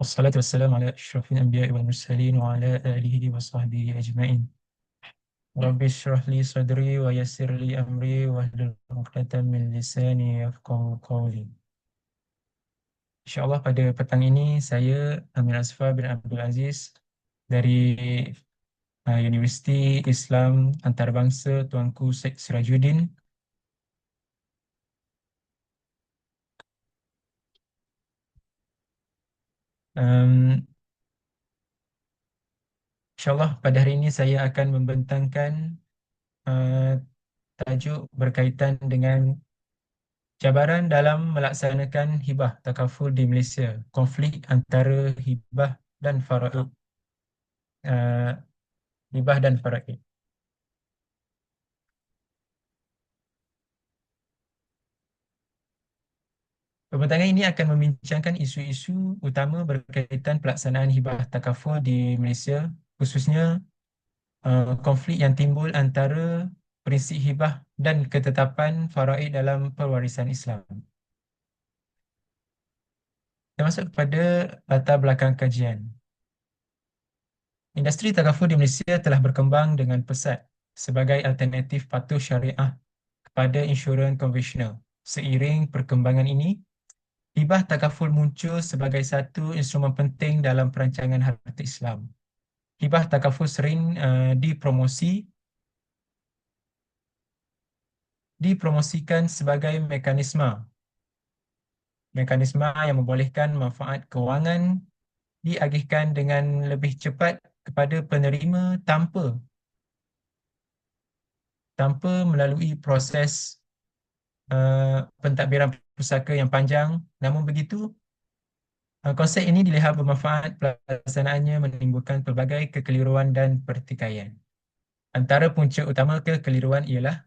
والصلاة والسلام على أشرف الأنبياء والمرسلين وعلى آله وصحبه أجمعين رب اشرح لي صدري ويسر لي أمري واحلل عقدة من لساني يفقهوا قولي InsyaAllah pada petang ini saya Amir Asfar bin Abdul Aziz dari uh, Universiti Islam Antarabangsa Tuanku Syed Sirajuddin um, InsyaAllah pada hari ini saya akan membentangkan uh, tajuk berkaitan dengan cabaran dalam melaksanakan hibah takaful di Malaysia, konflik antara hibah dan faraid. Uh, hibah dan faraid. Pembentangan ini akan membincangkan isu-isu utama berkaitan pelaksanaan hibah takaful di Malaysia, khususnya uh, konflik yang timbul antara prinsip hibah dan ketetapan faraid dalam pewarisan Islam. Kita masuk kepada latar belakang kajian. Industri takaful di Malaysia telah berkembang dengan pesat sebagai alternatif patuh syariah kepada insurans konvensional. Seiring perkembangan ini, hibah takaful muncul sebagai satu instrumen penting dalam perancangan harta Islam. Hibah takaful sering uh, dipromosi dipromosikan sebagai mekanisme mekanisme yang membolehkan manfaat kewangan diagihkan dengan lebih cepat kepada penerima tanpa tanpa melalui proses uh, pentadbiran pusaka yang panjang. Namun begitu, uh, konsep ini dilihat bermanfaat pelaksanaannya menimbulkan pelbagai kekeliruan dan pertikaian. Antara punca utama kekeliruan ialah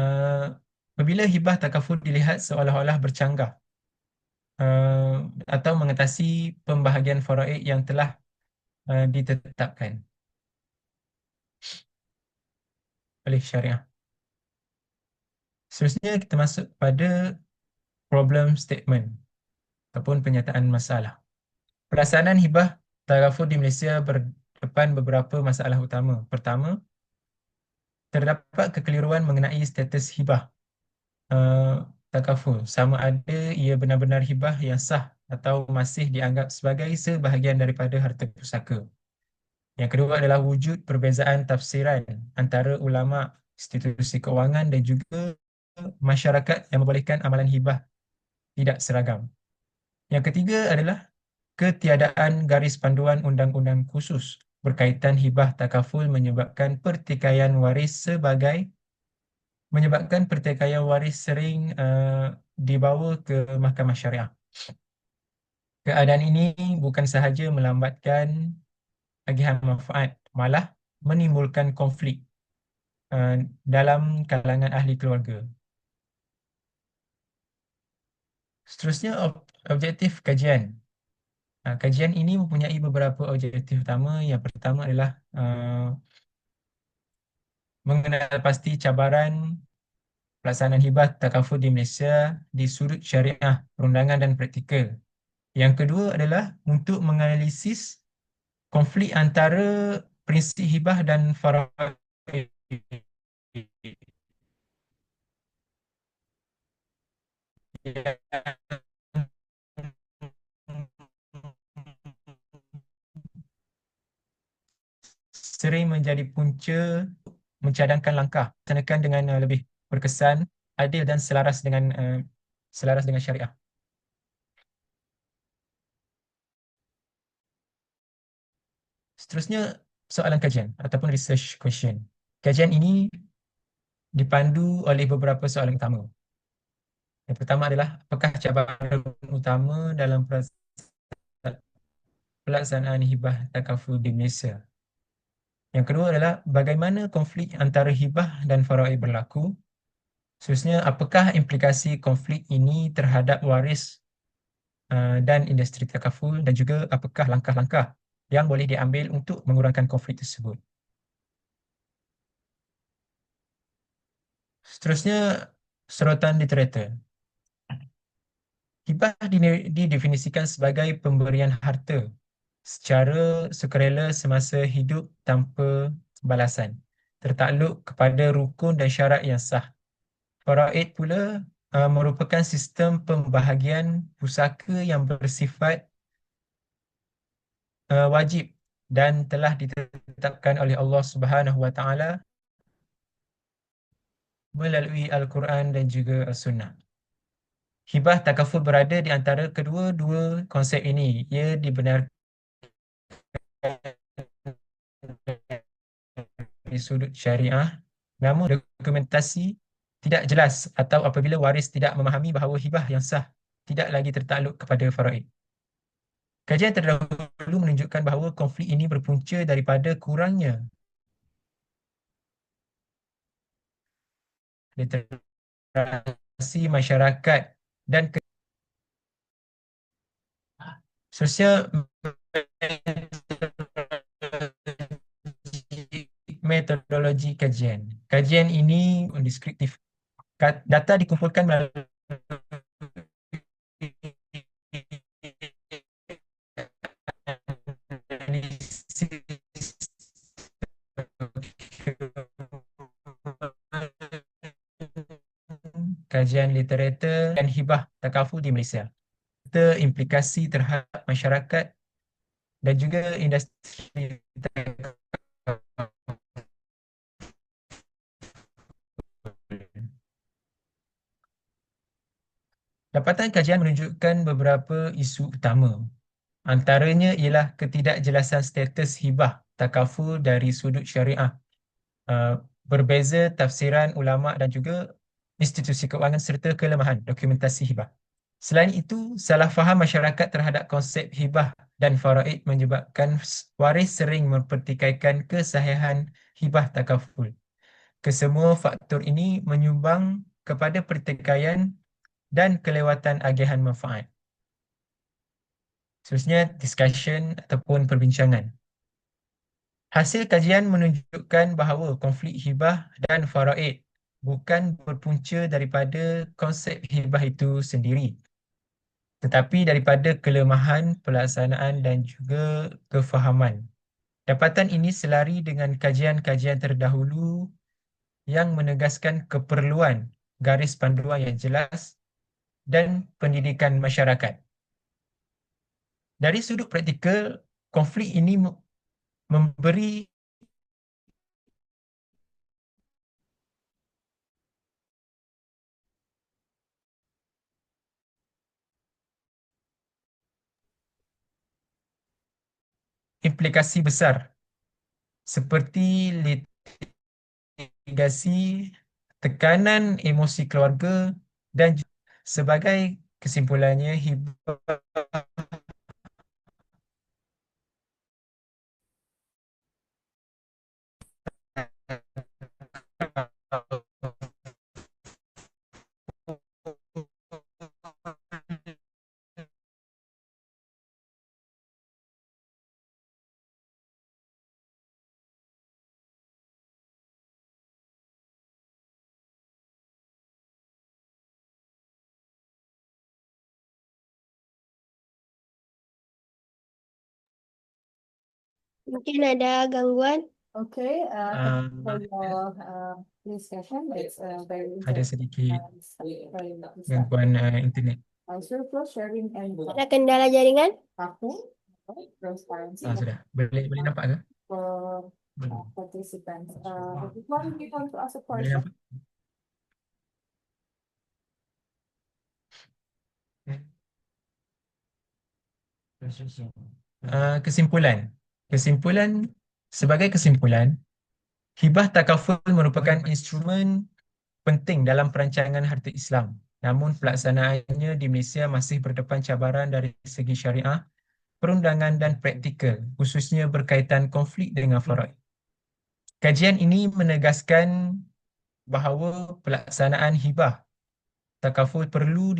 uh, apabila hibah takaful dilihat seolah-olah bercanggah uh, atau mengatasi pembahagian faraid yang telah uh, ditetapkan oleh syariah. Seterusnya kita masuk pada problem statement ataupun penyataan masalah. Pelaksanaan hibah tarafud di Malaysia berdepan beberapa masalah utama. Pertama, terdapat kekeliruan mengenai status hibah uh, takaful. Sama ada ia benar-benar hibah yang sah atau masih dianggap sebagai sebahagian daripada harta pusaka. Yang kedua adalah wujud perbezaan tafsiran antara ulama, institusi keuangan dan juga masyarakat yang membolehkan amalan hibah tidak seragam. Yang ketiga adalah ketiadaan garis panduan undang-undang khusus berkaitan hibah takaful menyebabkan pertikaian waris sebagai menyebabkan pertikaian waris sering uh, dibawa ke mahkamah syariah. Keadaan ini bukan sahaja melambatkan agihan manfaat, malah menimbulkan konflik uh, dalam kalangan ahli keluarga. Seterusnya objektif kajian. Uh, kajian ini mempunyai beberapa objektif utama. Yang pertama adalah uh, mengenal pasti cabaran pelaksanaan hibah takaful di Malaysia di sudut syariah, perundangan dan praktikal. Yang kedua adalah untuk menganalisis konflik antara prinsip hibah dan faraid. Sering menjadi punca mencadangkan langkah tenakan dengan uh, lebih berkesan, adil dan selaras dengan uh, selaras dengan syariah. Seterusnya soalan kajian ataupun research question. Kajian ini dipandu oleh beberapa soalan utama. Yang pertama adalah apakah cabaran utama dalam pelaksanaan hibah takaful di Malaysia? Yang kedua adalah bagaimana konflik antara hibah dan faraid berlaku? Seterusnya, apakah implikasi konflik ini terhadap waris uh, dan industri takaful dan juga apakah langkah-langkah yang boleh diambil untuk mengurangkan konflik tersebut? Seterusnya, serotan literatur. Hibah didefinisikan sebagai pemberian harta secara sukarela semasa hidup tanpa balasan, tertakluk kepada rukun dan syarat yang sah. Faraid pula uh, merupakan sistem pembahagian pusaka yang bersifat uh, wajib dan telah ditetapkan oleh Allah Subhanahu Wa Taala melalui Al-Quran dan juga As-Sunnah. Hibah takaful berada di antara kedua-dua konsep ini. Ia dibenarkan dari sudut syariah namun dokumentasi tidak jelas atau apabila waris tidak memahami bahawa hibah yang sah tidak lagi tertakluk kepada faraid. Kajian terdahulu menunjukkan bahawa konflik ini berpunca daripada kurangnya literasi masyarakat dan sosial metodologi kajian. Kajian ini deskriptif. Data dikumpulkan melalui kajian literatur dan hibah takaful di Malaysia. Serta implikasi terhadap masyarakat dan juga industri Dapatan kajian menunjukkan beberapa isu utama. Antaranya ialah ketidakjelasan status hibah takaful dari sudut syariah. Uh, berbeza tafsiran ulama dan juga institusi keuangan serta kelemahan dokumentasi hibah. Selain itu, salah faham masyarakat terhadap konsep hibah dan faraid menyebabkan waris sering mempertikaikan kesahihan hibah takaful. Kesemua faktor ini menyumbang kepada pertikaian dan kelewatan agihan manfaat. Seterusnya, discussion ataupun perbincangan. Hasil kajian menunjukkan bahawa konflik hibah dan faraid bukan berpunca daripada konsep hibah itu sendiri tetapi daripada kelemahan pelaksanaan dan juga kefahaman. Dapatan ini selari dengan kajian-kajian terdahulu yang menegaskan keperluan garis panduan yang jelas dan pendidikan masyarakat. Dari sudut praktikal, konflik ini memberi implikasi besar seperti litigasi, tekanan emosi keluarga dan sebagai kesimpulannya hibah Mungkin ada gangguan. Okay, uh, Um, for your uh, discussion, it's uh, very ada sedikit Uh, gangguan uh, internet. Uh, surplus sharing and Ada kendala jaringan? akun, transparency Ah, sudah. Boleh boleh nampak ke? for uh, participants. Uh, before we want to ask a question? Uh, kesimpulan. Kesimpulan sebagai kesimpulan, hibah takaful merupakan instrumen penting dalam perancangan harta Islam. Namun pelaksanaannya di Malaysia masih berdepan cabaran dari segi syariah, perundangan dan praktikal, khususnya berkaitan konflik dengan faraid. Kajian ini menegaskan bahawa pelaksanaan hibah takaful perlu